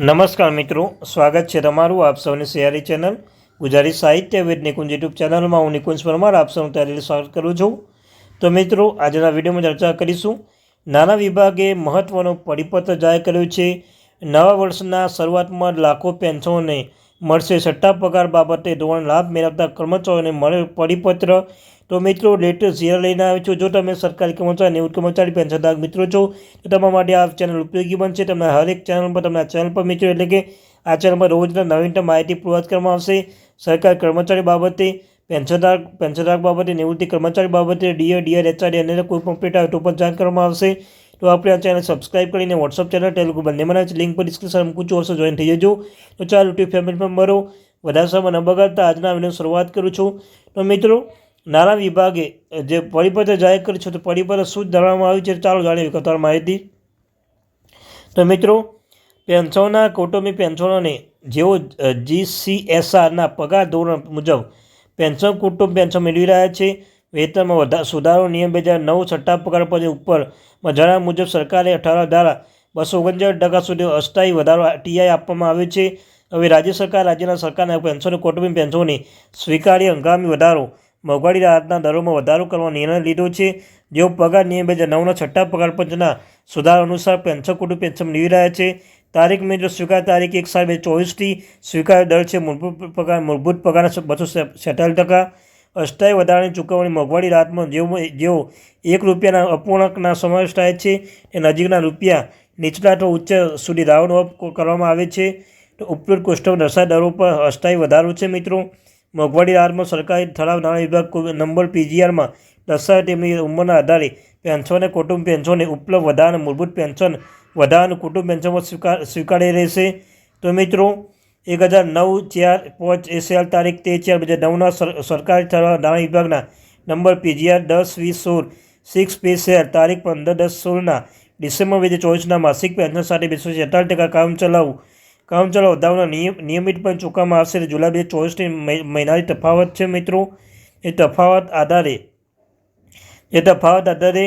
નમસ્કાર મિત્રો, સ્વાગત છે તમારું આપ સૌની સિયારી ચેનલ ગુજરાતી સાહિત્ય વેદ નિકુંજ યુટ્યુબ ચેનલમાં. હું નિકુંજ પરમાર, આપ સૌનું ત્યારે સ્વાગત કરું છું. તો મિત્રો, આજના વિડીયોમાં ચર્ચા કરીશું નાના વિભાગે મહત્ત્વનો પરિપત્ર જાહેર કર્યો છે. નવા વર્ષના શરૂઆતમાં લાખો પેન્શનોને મળશે. સટ્ટા પગાર બાબતે ધોરણ લાભ મેળવતા કર્મચારીઓને મળે પરિપત્ર તો મિત્રો લેટેસ્ટ ઝીરો લઈને આવ્યો છું, જો તમે સરકારી કર્મચારી નિવૃત્ત કર્મચારી પેન્શનધારક મિત્રો છો, તો તમારા માટે આ ચેનલ ઉપયોગી બનશે. તમને હરેક ચેનલ પર, તમને આ ચેનલ પર મિત્રો, એટલે કે આ ચેનલ પર રોજના નવીનતમ માહિતી પૂરત કરવામાં આવશે. સરકાર કર્મચારી બાબતે, પેન્શનધારક પેન્શનધારક બાબતે, નિવૃત્તિ કર્મચારી બાબતે, ડીએ, ડીઆર, એચઆરડી અને કોઈ પણ અપડેટ આવે તો પણ જાણ કરવામાં આવશે. તો આપણે આ ચેનલ સબસ્ક્રાઇબ કરીને વોટ્સઅપ ચેનલ ટેલિગ્રામ બંને મને છે લિંક પર ડિસ્ક્રિપ્શન મૂકું છું અવશ્ય જોઈન થઈ જજો. તો ચાલો યુટ્યુબ ફેમિલી મેમ્બરો વધારે સમય ન બગાડતા આજના વીડિયો શરૂઆત કરું છું. તો મિત્રો નાણાં વિભાગે જે પરિપત્ર જાહેર કર્યું છે, તો પરિપત્ર શું ધરવામાં આવ્યું છે, ચાલો જાણીએ વિગતવાર માહિતી. તો મિત્રો, પેન્શનના કૌટુંબિક પેન્શનોને જેઓ જીસીએસઆરના પગાર ધોરણ મુજબ પેન્શન, કુટુંબ પેન્શન મેળવી રહ્યા છે, વેતનમાં વધા, સુધારો નિયમ બે હજાર નવ છઠ્ઠા પગાર પદ ઉપરમાં જણાવ્યા મુજબ સરકારે અઠાર દ્વારા બસો ઓગણચાળીસ ટકા સુધી અસ્થાયી વધારો ટીઆઈ આપવામાં આવ્યો છે. હવે રાજ્ય સરકાર, રાજ્યના સરકારના પેન્શન કૌટુંબિક પેન્શનોને સ્વીકાર્ય હંગામી વધારો મોંઘવારી રાહતના દરોમાં વધારો કરવાનો નિર્ણય લીધો છે. જેઓ પગાર નિયમ બે હજાર નવના છઠ્ઠા પગાર પંચના સુધારા અનુસાર પેન્શન, કુટુંબ પેન્શન મેળવી રહ્યા છે. તારીખ મેં જો સ્વીકાર તારીખ એક સાત બે ચોવીસથી સ્વીકાર દર છે. મૂળભૂત પગાર મૂળભૂત પગારના બસો સેતાલીસ ટકા. અસ્થાયી વધારાની ચૂકવણી મોંઘવારી રાહતમાં જેઓ જેઓ એક રૂપિયાના અપૂર્ણાંકના સમાવેશ થાય છે, એ નજીકના રૂપિયા નીચલા અથવા ઉચ્ચ સુધી રાઉન્ડ અપ કરવામાં આવે છે. તો ઉપરોક્ત કોષ્ટક દર્શાય દરો પર અસ્થાયી વધારો છે મિત્રો. મોંઘવારી હારમાં સરકારી ઠરાવ નાણાં વિભાગ નંબર પીજીઆરમાં દર્શાવે તેમની ઉંમરના આધારે પેન્શન કુટુંબ પેન્શનને ઉપલબ્ધ વધારાના મૂળભૂત પેન્શન વધારાનું કુટુંબ પેન્શનમાં સ્વીકાર સ્વીકારી રહેશે. તો મિત્રો, એક હજાર નવ ચાર પાંચ એસીએલ તારીખ તેર ચાર બે હજાર નવના સરકારી ઠરાવ નાણાં વિભાગના નંબર પીજીઆર દસ વીસ સોળ સિક્સ પે તારીખ પંદર દસ સોળના ડિસેમ્બર બે હજાર ચોવીસના માસિક પેન્શન સાથે બેસો છેતાલીસ ટકા કામ ચલાવવું વધારાના નિયમ, નિયમિત પણ ચૂકવવામાં આવશે. જુલાઈ બે ચોવીસની મહિનાની તફાવત છે મિત્રો. એ તફાવત આધારે, એ તફાવત આધારે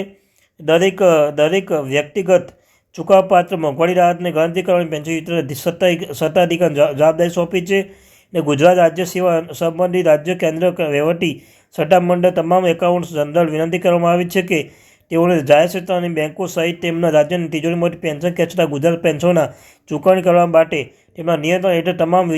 દરેક દરેક વ્યક્તિગત ચૂકવપાત્ર મોંઘવારી રાહતને ગણતરી કરવાની પેન્શન વિતરણ સત્તા સત્તાધિકાર જવાબદારી સોંપી છે ને ગુજરાત રાજ્ય સેવા સંબંધિત રાજ્ય કેન્દ્ર વહીવટી સટ્ટામંડળ તમામ એકાઉન્ટ્સ જનરલ વિનંતી કરવામાં આવી છે કે તેઓને જાહેર ક્ષેત્રની બેન્કો સહિત તેમના રાજ્યની તિજોરીમાંથી પેન્શન ખેંચતા ગુજરાત પેન્શનના ચૂકવણી કરવા માટે તેમના નિયંત્રણ હેઠળ તમામ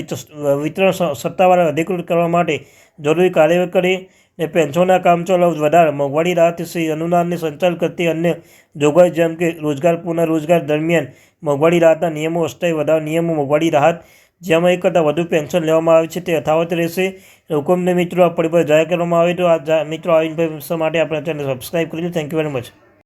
વિતરણ સત્તાવાળા અધિકૃત કરવા માટે જરૂરી કાર્યવાહી કરી ને પેન્શનના કામચલાઉ વધારે મોંઘવારી રાહત શ્રી અનુદાનને સંચાલન કરતી અન્ય જોગવાઈ જેમ કે રોજગાર પુનઃરોજગાર દરમિયાન મોંઘવારી રાહતના નિયમો અસ્થાયી વધારા, નિયમો મોંઘવારી રાહત જેમાં એક કરતાં વધુ પેન્શન લેવામાં આવે છે. તે યથાવત રહેશે. હુકમને મિત્રો આ પરિબળ જાહેર કરવામાં આવે તો આ મિત્રો આ ઇન્ફોર્મેશન માટે આપણે ચેનલ સબસ્ક્રાઈબ કરી થેન્ક યુ વેરી મચ